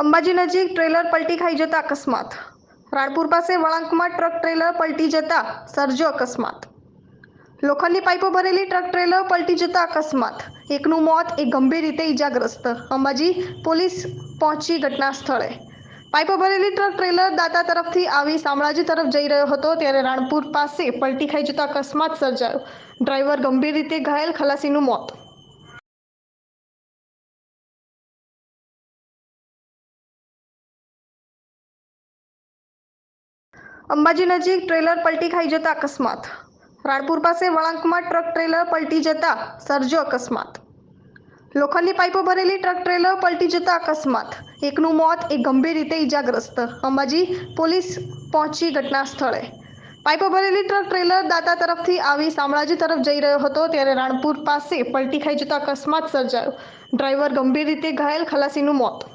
અંબાજી નજીક ટ્રેલર પલટી ખાઈ જતા અકસ્માત. રાણપુર પાસે વળાંકમાં ટ્રક ટ્રેલર પલટી જતા સર્જો અકસ્માત. લોખંડની પાઇપો ભરેલી ટ્રક ટ્રેલર પલટી જતા અકસ્માત. એકનું મોત એ ગંભીર રીતે ઈજાગ્રસ્ત. અંબાજી પોલીસ પહોંચી ઘટના સ્થળે. પાઇપો ભરેલી ટ્રક ટ્રેલર દાતા તરફથી આવી શામળાજી તરફ જઈ રહ્યો હતો ત્યારે રાણપુર પાસે પલટી ખાઈ જતા અકસ્માત સર્જાયો. ડ્રાઈવર ગંભીર રીતે ઘાયલ, ખલાસીનું મોત. અંબાજી નજીક ટ્રેલર પલટી ખાઈ જતા અકસ્માત. રાણપુર પાસે વળાંકમાં ટ્રક ટ્રેલર પલટી જતા સર્જો અકસ્માત. લોખંડની પાઇપો ભરેલી ટ્રક ટ્રેલર પલટી જતા અકસ્માત. એકનું મોત એક ગંભીર રીતે ઈજાગ્રસ્ત. અંબાજી પોલીસ પહોંચી ઘટના સ્થળે. પાઇપો ભરેલી ટ્રક ટ્રેલર દાતા તરફથી આવી શામળાજી તરફ જઈ રહ્યો હતો ત્યારે રાણપુર પાસે પલટી ખાઈ જતા અકસ્માત સર્જાયો. ડ્રાઈવર ગંભીર રીતે ઘાયલ, ખલાસીનું મોત.